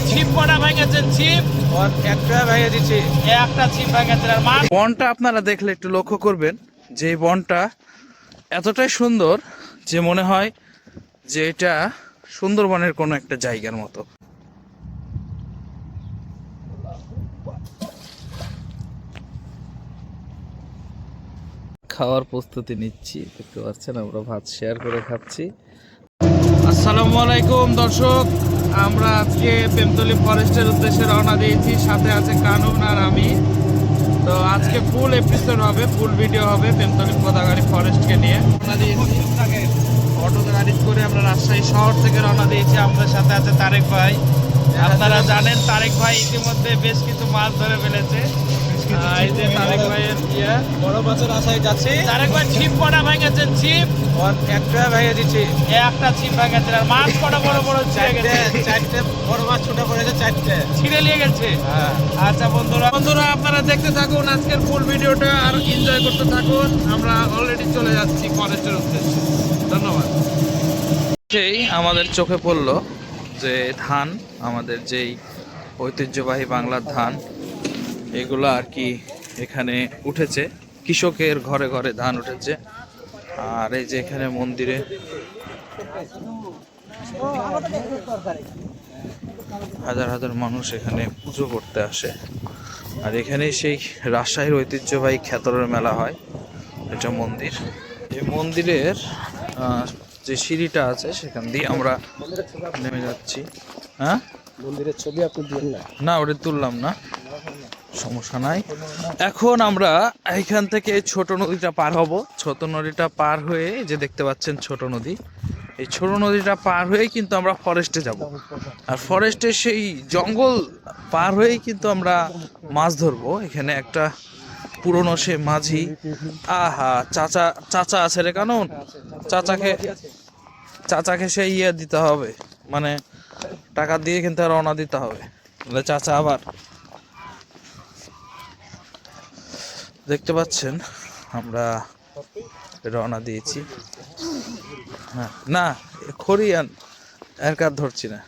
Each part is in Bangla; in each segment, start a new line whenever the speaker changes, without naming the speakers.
কয় ছিপ কটা ভেঙেছেন ছিপ?
একটা ভেঙে দিচ্ছি
একটা ছিপ ভেঙেছেন আর মাছ
বনটা আপনারা দেখলে একটু লক্ষ্য করবেন যে এই বনটা এতটাই সুন্দর যে মনে হয় যে এটা সুন্দরবনের কোনো একটা জায়গার মতো। খাওয়ার প্রস্তুতি নিচ্ছি দেখতে পাচ্ছেন আমরা ভাত শেয়ার করে খাচ্ছি। আসসালামু আলাইকুম, দর্শক। আমরা আজকে প্রেমতলি ফরেস্টের উদ্দেশ্যে রওনা দিয়েছি। সাথে আছে কানুন আর আমি। তো আজকে ফুল এপিসোড হবে ফুল ভিডিও হবে প্রেমতলি পদাগাড়ি ফরেস্টকে নিয়ে। রওনা দিয়েছি। অটো গাড়ি করে আমরা রাজশাহী শহর থেকে রওনা দিয়েছি। আমাদের সাথে আছে তারেক ভাই। আপনারা জানেন, তারেক ভাই ইতিমধ্যে বেশ কিছু মাছ ধরে ফেলেছে। এই যে তারেক ভাইয়ের ইয়ে
বড় মাছের আশায় যাচ্ছি।
তারেক ভাই ছিপ কটা ছিপ?
একটা ভেঙে দিচ্ছি
একটা ছিপ আর মাছ কটা বড় বড় ছিঁড়ে
চারটে
গেছে?
চারটে বড় মাছ ছোট পড়েছে চারটে।
ছিঁড়ে নিয়ে গেছে?
হ্যাঁ।
আচ্ছা বন্ধুরা। বন্ধুরা আপনারা দেখতে থাকুন আজকের ফুল ভিডিওটা আর এনজয় করতে থাকুন। আমরা অলরেডি চলে যাচ্ছি ফরেস্টের উদ্দেশ্যে। ধন্যবাদ। সেই আমাদের চোখে পড়ল যে ধান আমাদের যেই ঐতিহ্যবাহী বাংলার ধান এগুলো আর কি এখানে উঠেছে। কৃষকের ঘরে ঘরে ধান উঠেছে। আর এই যে এখানে মন্দিরে হাজার হাজার মানুষ এখানে পুজো করতে আসে। আর এখানে সেই রাজশাহীর ঐতিহ্যবাহী খ্যাতরের মেলা হয়। এটা মন্দির। এই মন্দিরের যে সিঁড়িটা আছে সেখান দিয়ে আমরা নেমে যাচ্ছি। হ্যাঁ?
মন্দিরের ছবি আপনি না
ওটা তুললাম না। সমস্যা নাই। এখন আমরা এখান থেকে ছোট নদীটা পার হব। ছোট নদীটা পার হয়ে যে দেখতে পাচ্ছেন ছোট নদী। এই ছোট নদীটা পার হয়েই কিন্তু আমরা ফরেস্টে যাব। আর ফরেস্টের সেই জঙ্গল পার হয়েই কিন্তু আমরা মাছ ধরবো। এখানে একটা পুরনো সে মাঝি। আহা, চাচা চাচা আছে রে কানুন। চাচাকে চাচাকে সেই ইয়ে দিতে হবে। মানে টাকা দিয়ে কিন্তু রওনা দিতে হবে। চাচা, আবার দেখতে পাচ্ছেন আমরা রওনা দিয়েছি। হ্যাঁ না খড়ি আন এর কাজ ধরছি না।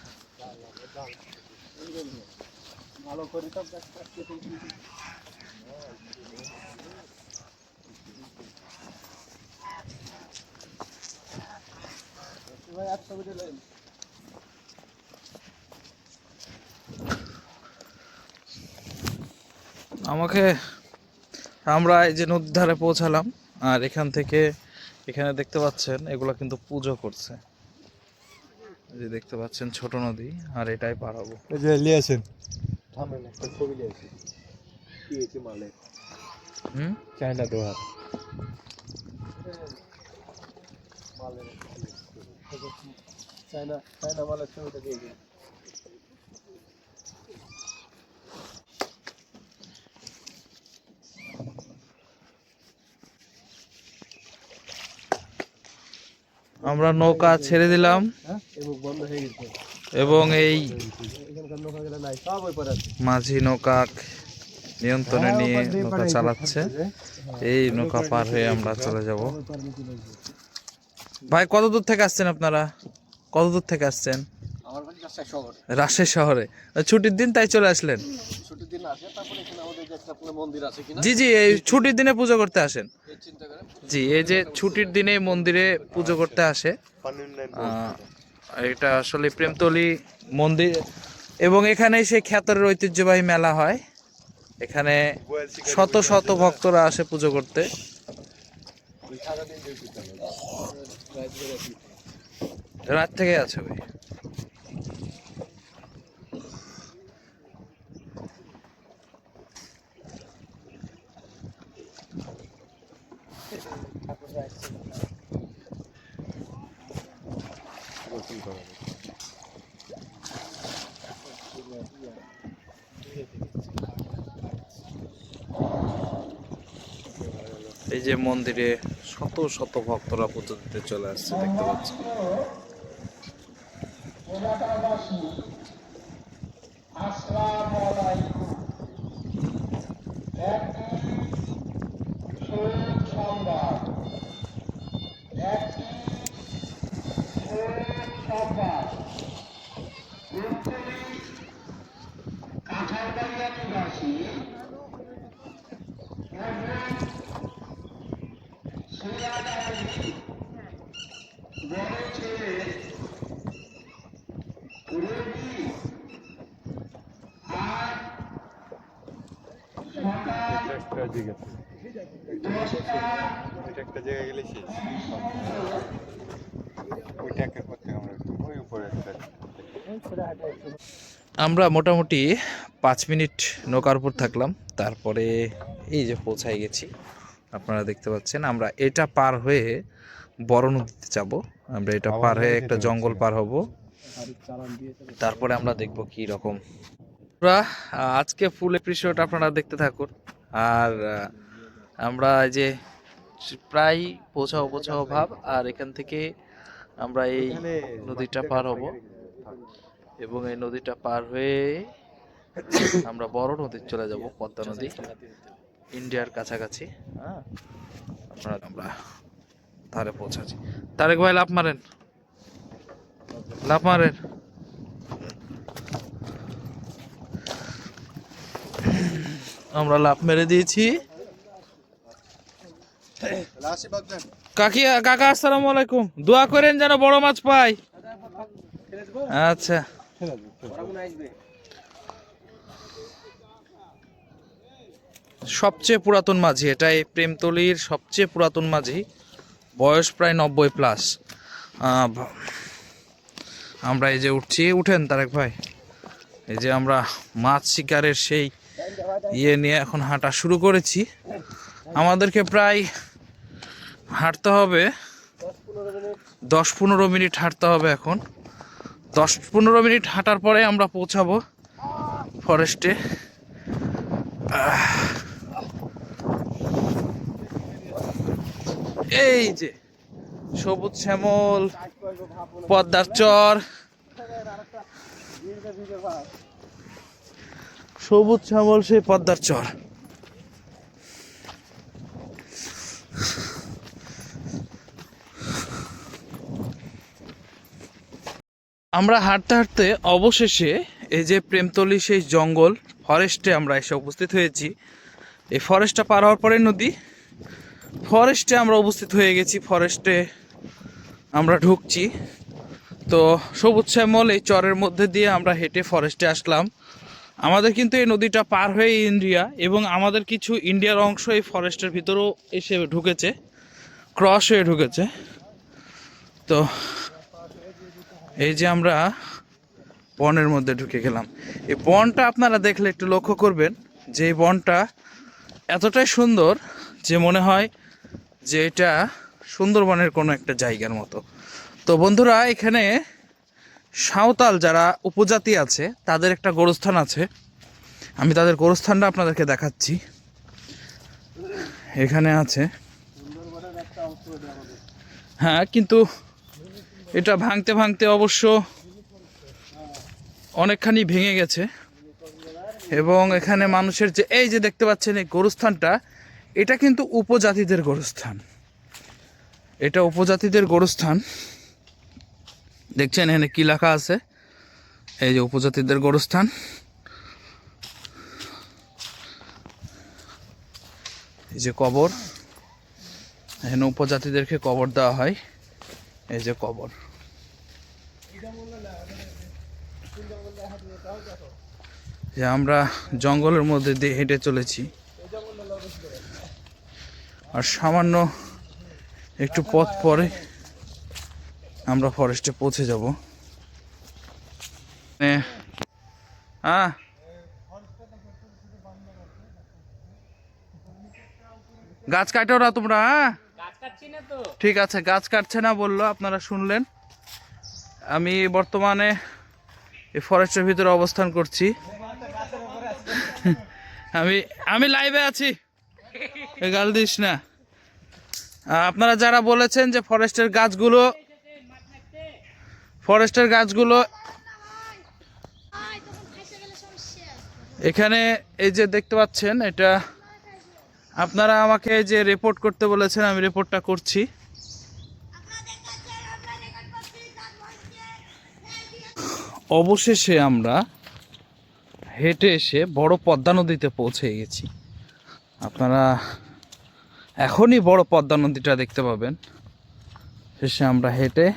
আমাকে আমরা এই যে নদীর ধারে পৌঁছালাম আর এখান থেকে এখানে দেখতে পাচ্ছেন এগুলো কিন্তু পুজো করছে। যে দেখতে পাচ্ছেন ছোট নদী আর এটাই পার হব।
এই যে লিয়েছেন থামেন একটা ছবি লিয়েছি কি হয়েছে মালে?
হুম?
চায়না দোহার। চায়না চায়না মালের ছবিটা দিয়ে
আমরা নৌকা ছেড়ে দিলাম। এবং এই মাঝি নৌকা নিয়ন্ত্রণে
হ্যাঁ,
নিয়ে নৌকা চালাচ্ছে। এই নৌকা পার হয়ে আমরা চলে যাব। ভাই কত দূর থেকে আসছেন আপনারা? কত দূর থেকে আসছেন?
আমার বাড়ি রাজশাহী শহর।
রাজশাহী শহরে। ছুটির দিন তাই চলে আসলেন?
ছুটির দিন আসে তারপরে এখানে আমাদের একটা মন্দির আছে কিনা?
জি জি এই ছুটির দিনে পুজো করতে আসেন। জি এই যে ছুটির দিনে মন্দিরে পুজো করতে আসে। এটা আসলে প্রেমতলি মন্দির। এবং এখানে সেই খ্যাতরের ঐতিহ্যবাহী মেলা হয়। এখানে শত শত ভক্তরা আসে পুজো করতে। রাত থেকে আছে। ভাই যে মন্দিরে শত শত ভক্তরা পুজো দিতে চলে আসছে দেখতে পাচ্ছি
এটা একটা জায়গা এটা একটা জায়গায় গেলে শেষ আমরা একটু ওই উপরে
আমরা মোটামুটি পাঁচ মিনিট নৌকার উপর থাকলাম তারপরে এই যে পৌঁছায় গেছি। আপনারা দেখতে পাচ্ছেন আমরা এটা পার হয়ে বড় নদীতে যাব। আমরা এটা পার হয়ে একটা জঙ্গল পার হব। তারপরে আমরা দেখব কি রকম। আজকে ফুল এপিসোড আপনারা দেখতে থাকুন। আর আমরা এই যে প্রায় পৌঁছাও পৌঁছাও ভাব আর এখান থেকে আমরা এই নদীটা পার হব। এবং এই নদীটা পার হয়ে আমরা বড় নদীর চলে যাব পদ্মা নদী। ইন্ডিয়ার কাছাকাছি। হ্যাঁ? আপনারা আমরা ধারে পৌঁছাচ্ছি। তারেক ভাই লাভ মারেন। লাভ মারেন। আমরা লাভ মেরে দিয়েছি। কাকিয়া কাকা, আসসালামু আলাইকুম। দোয়া করেন যেন বড় মাছ পাই। আচ্ছা। সবচেয়ে পুরাতন মাঝি, এটাই প্রেমতলির সবচেয়ে পুরাতন মাঝি। বয়স প্রায় নব্বই প্লাস আমরা এই যে উঠছি, উঠেন তারেক ভাই। এই যে আমরা মাছ শিকারের সেই ইয়ে নিয়ে এখন হাঁটা শুরু করেছি। আমাদেরকে প্রায় হাঁটতে হবে। দশ পনেরো মিনিট হাঁটতে হবে এখন। দশ পনেরো মিনিট হাঁটার পরে আমরা পৌঁছাবো ফরেস্টে এই যে, সবুজ শ্যামল, পদ্মার চর। সবুজ শ্যামল, সেই পদ্মার চর। আমরা হাঁটতে হাঁটতে অবশেষে এই যে প্রেমতলি সেই জঙ্গল ফরেস্টে আমরা এসে উপস্থিত হয়েছি। এই ফরেস্টটা পার হওয়ার পরে নদী। ফরেস্টে আমরা উপস্থিত হয়ে গেছি ফরেস্টে আমরা ঢুকছি। তো সবুজ শ্যামল এই চরের মধ্যে দিয়ে আমরা হেঁটে ফরেস্টে আসলাম। আমাদের কিন্তু এই নদীটা পার হয়ে ইন্ডিয়া এবং আমাদের কিছু ইন্ডিয়ার অংশ এই ফরেস্টের ভিতরেও এসে ঢুকেছে ক্রস হয়ে ঢুকেছে। তো এই যে আমরা বনের মধ্যে ঢুকে গেলাম। এই বনটা আপনারা দেখলে একটু লক্ষ্য করবেন যে এই বনটা এতটাই সুন্দর যে মনে হয় যে এটা সুন্দরবনের কোনো একটা জায়গার মতো। তো বন্ধুরা, এখানে সাঁওতাল যারা উপজাতি আছে, তাদের একটা গোরস্থান আছে। আমি তাদের গোরস্থানটা আপনাদেরকে দেখাচ্ছি। এখানে আছে। হ্যাঁ কিন্তু এটা ভাঙতে ভাঙতে অবশ্য অনেকখানি ভেঙে গেছে। এবং এখানে মানুষের যে এই যে দেখতে পাচ্ছেন এই গোরস্থানটা, এটা কিন্তু উপজাতিদের গোরস্থান। এটা উপজাতিদের গোরস্থান। দেখছেন এখানে কি লেখা আছে? এই যে উপজাতিদের গোরস্থান। এই যে কবর। এখানে উপজাতিদেরকে কবর দেওয়া হয়। এই যে কবর। যে আমরা জঙ্গলের মধ্যে দিয়ে হেঁটে চলেছি। আর সামান্য একটু পথ পরে আমরা ফরেস্টে পৌঁছে যাব। হ্যাঁ গাছ কাটো না তোমরা হ্যাঁ ঠিক আছে গাছ কাটছে না বলল আপনারা শুনলেন। আমি বর্তমানে এই ফরেস্টের ভিতরে অবস্থান করছি। আমি আমি লাইভে আছি। এ গাল দিস না। আপনারা যারা বলেছেন যে ফরেস্টের গাছগুলো ফরেস্টের গাছগুলো এখানে এই যে দেখতে পাচ্ছেন এটা আপনারা আমাকে যে রিপোর্ট করতে বলেছেন, আমি রিপোর্টটা করছি। অবশেষে আমরা হেঁটে এসে বড় পদ্মা নদীতে পৌঁছে গেছি। আপনারা এখনই বড় পদ্মা নদীটা দেখতে পাবেন। শেষে আমরা হেঁটে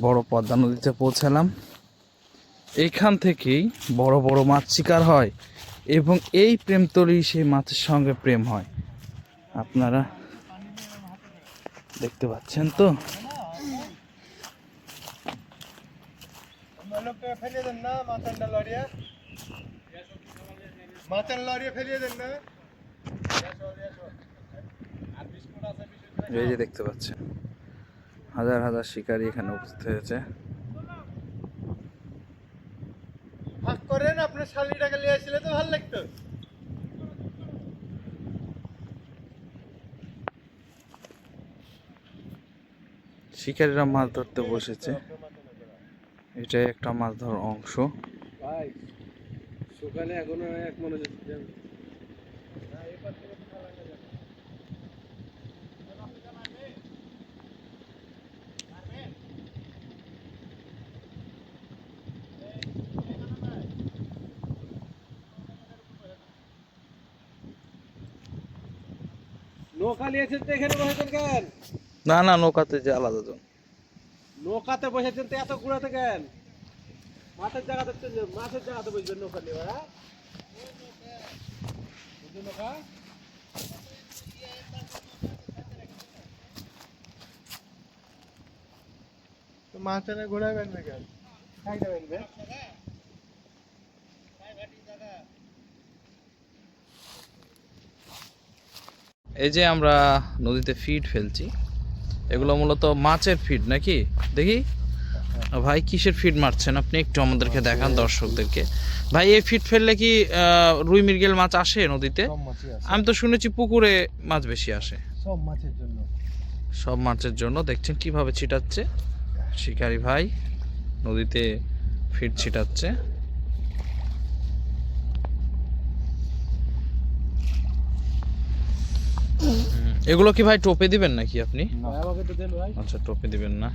বড় পদ্মা নদীতে পৌঁছালাম। এইখান থেকেই বড় বড় মাছ শিকার হয়। এবং এই প্রেমতলি সেই মাছের সঙ্গে প্রেম হয়। আপনারা দেখতে পাচ্ছেন তো?
ফেলিয়ে দেন না মাথানটা লড়িয়ে। মাথান লড়িয়ে ফেলিয়ে দেন না।
এই যে দেখতে পাচ্ছেন হাজার হাজার শিকারী এখানে উপস্থিত হয়েছে।
ভাগ করেন আপনার শালিটাকে নিয়ে আসলে তো ভালো লাগতো।
শিকারীরা মাছ ধরতে বসেছে। এটাই একটা মাছ ধরার অংশ।
সকালে এখনও এক মনে নৌকা নিয়েছেন তো এখানে বসেছেন কেন
না না নৌকাতে যে আলাদা জন
নৌকাতে বসেছেন তো এত কুড়াতে কেন? মাছের জায়গাতে মাছের জায়গাতে বসবেন নৌকা নিয়ে হ্যাঁ? নৌকা। ঘোরাবেন না কেন?
এই যে আমরা নদীতে ফিড ফেলছি এগুলো মূলত মাছের ফিড নাকি? দেখি। ভাই কিসের ফিড মারছেন আপনি? একটু আমাদেরকে দেখান দর্শকদেরকে। ভাই এই ফিড ফেললে কি রুই মৃগেল মাছ আসে নদীতে? আমি তো শুনেছি পুকুরে মাছ বেশি আসে।
সব মাছের জন্য।
সব মাছের জন্য। দেখছেন কীভাবে ছিটাচ্ছে? শিকারি ভাই নদীতে ফিড ছিটাচ্ছে। এগুলো কি ভাই টোপে দিবেন নাকি আপনি? আচ্ছা টোপে দিবেন না।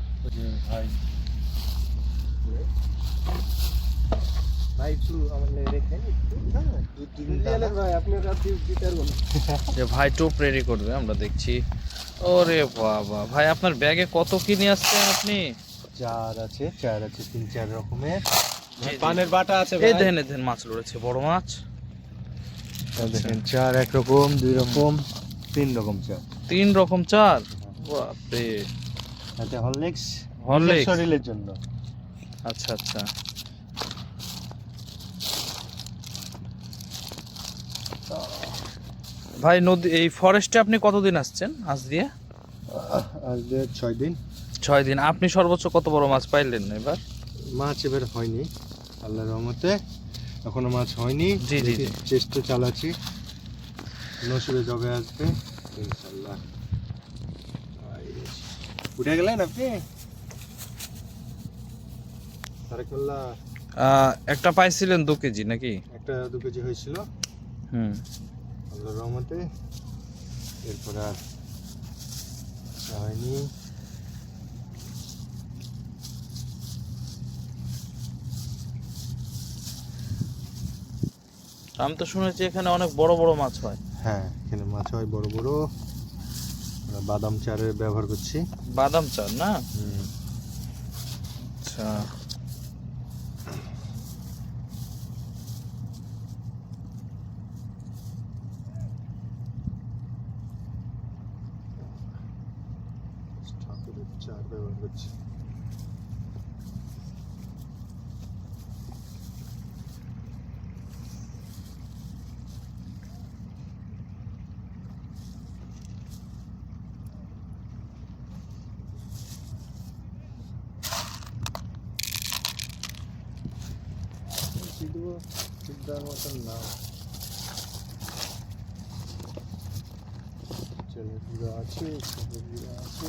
ভাই। হ্যাঁ ভাই
টোপ রেডি করবে আমরা দেখছি। ওরে বাবা ভাই আপনার ব্যাগে কত কি নিয়ে আসছেন আপনি?
চার আছে চার আছে তিন চার রকমের। পানের বাটা আছে
এই দেখেন এই দেখেন মাছ রয়েছে বড় মাছ।
দেখেন চার এক রকম দুই রকম। তিন রকম চার
তিন রকম চার বাপরে।
এতে হরলিক্স
Horlicks?
শরীরের জন্য।
আচ্ছা আচ্ছা। ভাই নদী এই ফরেস্টে আপনি কতদিন আসছেন আজ দিয়ে?
আজ দিয়ে ছয় দিন।
ছয় দিন। আপনি সর্বোচ্চ কত বড় মাছ পাইলেন এবার?
মাছ এবার হয়নি আল্লাহর রহমতে। এখনও মাছ হয়নি।
জি, জি।
চেষ্টা চালাচ্ছি। নসিবে জবে আসবে ইনশাল্লাহ উঠে গেলেন আপনি?
একটা পাইছিলেন দু কেজি নাকি?
একটা দু কেজি হয়েছিল।
হুম।
আল্লাহর রহমতে। এরপর আর হয়নি।
আমি তো শুনেছি এখানে অনেক বড় বড় মাছ হয়।
হ্যাঁ এখানে মাছ হয় বড় বড়। বাদাম চারের ব্যবহার করছি।
বাদাম চার না? আচ্ছা
ঠাকুরের চার ব্যবহার করছি চিন্তার মতন না। ছেলেগুলো আছে ছেলেগুলো আছে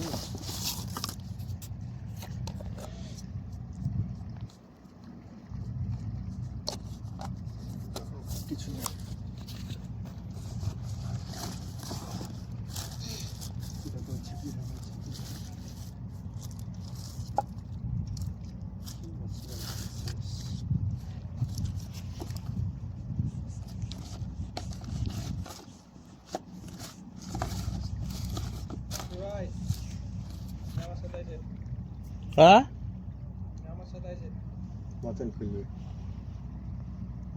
কিছু নেই কিরা করছে, কিরা করছে, কিরা করছে। কি করছে, শেষ। ভাই
হ্যাঁ?
মাটি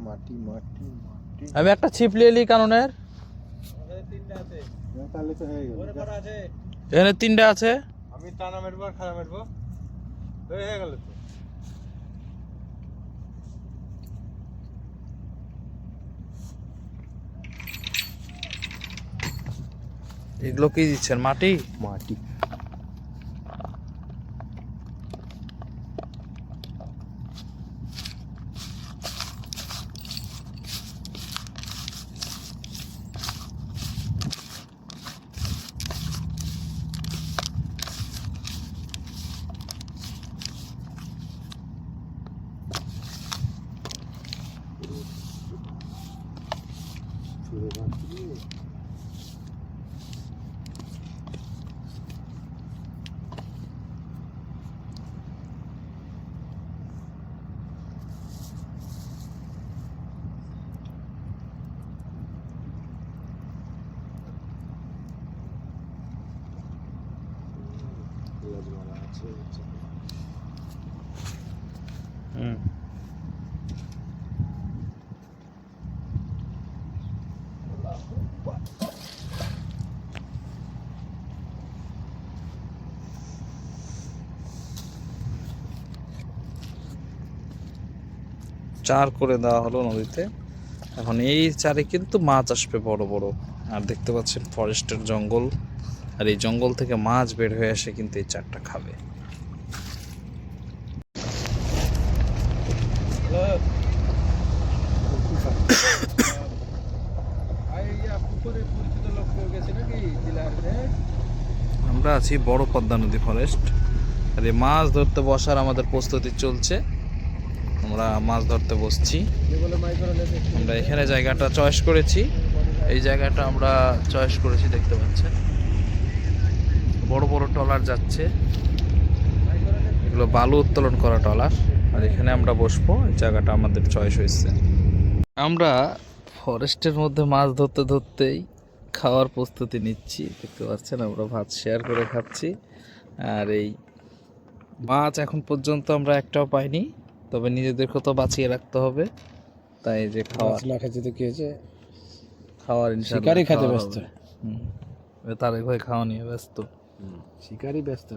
মাটি মাটি।
আমি একটা ছিপ নিয়ে কাননের।
তাহলে তো হয়ে গেল।
এখানে তিনটা আছে।
আমি টানা মেরবো আর মেরবো। হয়ে হয়ে গেল তো।
এগুলো কি দিচ্ছেন? মাটি?
মাটি।
চার করে দেওয়া হলো নদীতে। এখন এই চারে কিন্তু মাছ আসবে বড় বড়। আর দেখতে পাচ্ছেন ফরেস্টের জঙ্গল। আর এই জঙ্গল থেকে মাছ বের হয়ে আসে কিন্তু এই চারটা খাবে। আমরা আছি বড় পদ্মা নদী ফরেস্ট আর এই মাছ ধরতে বসার আমাদের প্রস্তুতি চলছে। আমরা মাছ ধরতে বসছি। আমরা এখানে জায়গাটা চয়েস করেছি। এই জায়গাটা আমরা চয়েস করেছি, দেখতে পাচ্ছেন। বড় বড় ট্রলার যাচ্ছে। এগুলো বালু উত্তোলন করা ট্রলার। আর এখানে আমরা বসবো এই জায়গাটা আমাদের চয়েস হয়েছে। আমরা ফরেস্টের মধ্যে মাছ ধরতে ধরতেই খাওয়ার প্রস্তুতি নিচ্ছি। দেখতে পাচ্ছেন আমরা ভাত শেয়ার করে খাচ্ছি। আর এই মাছ এখন পর্যন্ত আমরা একটাও পাইনি তবে নিজেদেরকে তো বাঁচিয়ে রাখতে হবে। তাই যে খাওয়া
না খেতে তো কি হয়েছে?
খাওয়ার ইনশাআল্লাহ
শিকারই খেতে ব্যস্ত।
তারেক ভাই খাওয়া নিয়ে ব্যস্ত।
শিকারই ব্যস্ত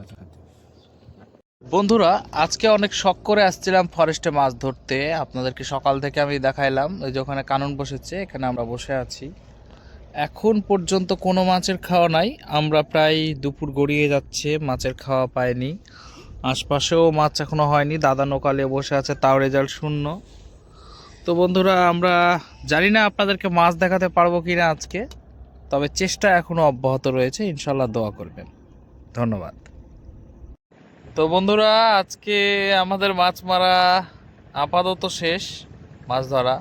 বন্ধুরা, আজকে অনেক শখ করে আসছিলাম ফরেস্টে মাছ ধরতে। আপনাদেরকে সকাল থেকে আমি দেখাইলাম। ওই যে ওখানে কানন বসেছে, এখানে আমরা বসে আছি। এখন পর্যন্ত কোনো মাছের খাওয়া নাই। আমরা প্রায় দুপুর গড়িয়ে যাচ্ছে, মাছের খাওয়া পাইনি। আশপাশেও মাছ এখনও হয়নি। দাদা নৌকালে বসে আছে, তাও রেজাল্ট শূন্য। তো বন্ধুরা, আমরা জানি না আপনাদেরকে মাছ দেখাতে পারব কি না আজকে, তবে চেষ্টা এখনও অব্যাহত রয়েছে। ইনশাল্লাহ দোয়া করবেন। ধন্যবাদ। তো বন্ধুরা, আজকে আমাদের মাছ মারা আপাতত শেষ, মাছ ধরা।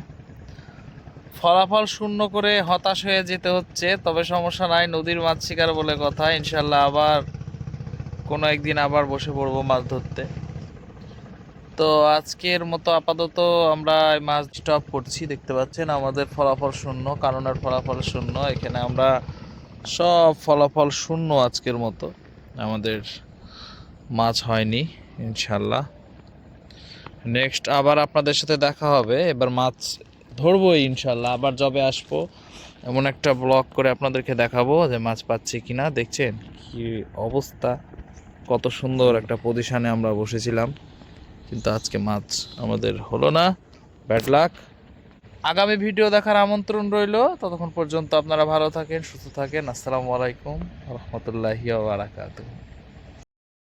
ফলাফল শূন্য করে হতাশ হয়ে যেতে হচ্ছে, তবে সমস্যা নাই, নদীর মাছ শিকার বলে কথা। ইনশাল্লাহ আবার কোনো একদিন আবার বসে পড়ব মাছ ধরতে। তো আজকের মতো আপাতত আমরা মাছ স্টপ করছি, দেখতে পাচ্ছেন আমাদের ফলাফল শূন্য কারণের ফলাফল শূন্য, এখানে আমরা সব ফলাফল শূন্য আজকের মতো। আমাদের মাছ হয়নি ইনশাল্লাহ নেক্সট আবার আপনাদের সাথে দেখা হবে, এবার মাছ ধরবোই ইনশাল্লাহ আবার যবে আসব। এমন একটা ব্লগ করে আপনাদেরকে দেখাবো যে মাছ পাচ্ছি কিনা, দেখছেন কি অবস্থা, কত সুন্দর একটা পজিশনে আমরা বসেছিলাম। কিন্তু আজকে মাছ আমাদের হলো না ব্যাড লাক আগামী ভিডিও দেখার আমন্ত্রণ রইল। ততক্ষণ পর্যন্ত আপনারা ভালো থাকেন, সুস্থ থাকেন। আসসালামু আলাইকুম রহমতুল্লাহি বারাকাতুহ।